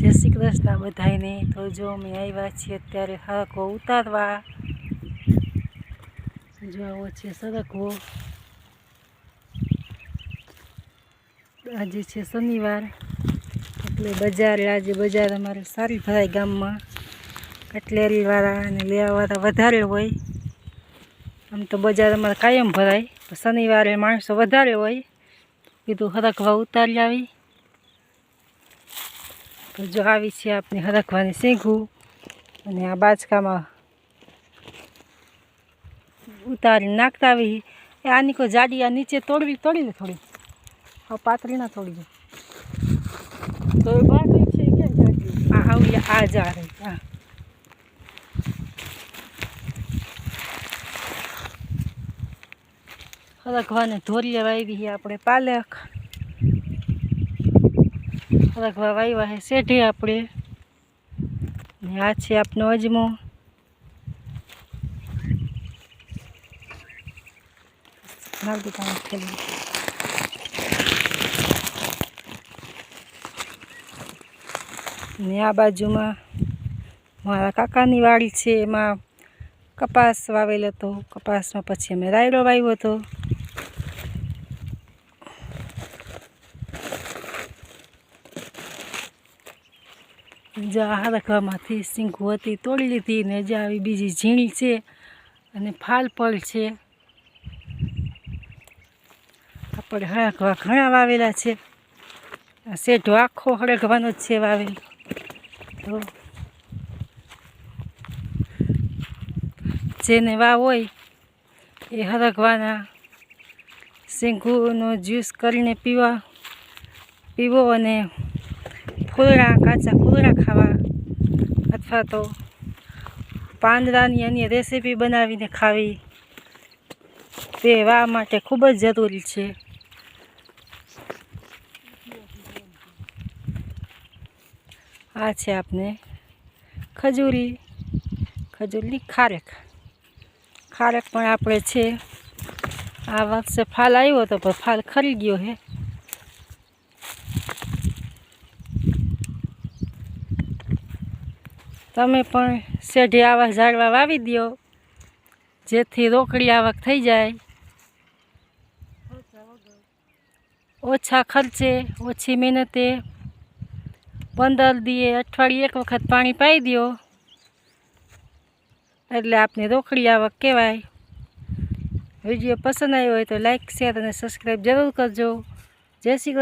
જય શ્રી કૃષ્ણ બધાને તો જો અમે આવ્યા છીએ અત્યારે હરકવો ઉતારવા. જો આવો છે સરકવો આજે છે શનિવાર. એટલે બજાર, આજે બજાર અમારે સારી ભરાય ગામમાં. કટલેરીવાળા અને લેવાવાળા વધારે હોય. આમ તો બજાર અમારે કાયમ ભરાય. શનિવારે માણસો વધારે હોય. કીધું હરકવા ઉતારી આવી. જો આવી છે આપણે હરખવાની શીખવું અને આ બાચકામાં ઉતારી નાખતા આવી. આની કોઈ જાડી આ નીચે તોડવી તોડી દે થોડી. હા પાતળી ના તોડી દે તો બાકી છે ક્યાં આ આવી આ જા રહી આ હરખવાને ધોરી વાવી આવી આપણે પાલક. હરખવા વાવ્યા છે શેઠી આપણે. આ છે આપનો અજમો. પાણી ને આ બાજુમાં મારા કાકાની વાડી છે, એમાં કપાસ વાવેલો હતો. કપાસમાં પછી અમે રાયડો વાવ્યો હતો. જો હરખવામાંથી સિંગુ હતી તોડી લીધી ને જે આવી બીજી ઝીણી છે અને ફાલ પણ છે. આપણે હળગવા ઘણા વાવેલા છે. આ શેઢો આખો હળગવાનો જ છે વાવેલો. તો જેને વાવ હોય એ હરગવાના શેંગુનો જ્યુસ કરીને પીવા, પીવો અને ફૂલડા કાચા ફૂલડા ખાવા અથવા તો પાંદડાની અન્ય રેસીપી બનાવીને ખાવી, તે વા માટે ખૂબ જ જરૂરી છે. આ છે આપને ખજૂરી, ખજૂરની ખારેક. ખારેક પણ આપણે છે. આ વર્ષે ફાલ આવ્યો હતો, પણ ફાલ ખરી ગયો છે. તમે પણ શેઢે આવા ઝાડવા વાવી દો જેથી રોકડી આવક થઈ જાય. ઓછા ખર્ચે, ઓછી મહેનતે પંદર દીએ અઠવાડિયે એક વખત પાણી પાઈ દો એટલે આપને રોકડી આવક કહેવાય. વીડિયો પસંદ આવ્યો હોય તો લાઇક શેર અને સબસ્ક્રાઈબ જરૂર કરજો. જય શ્રી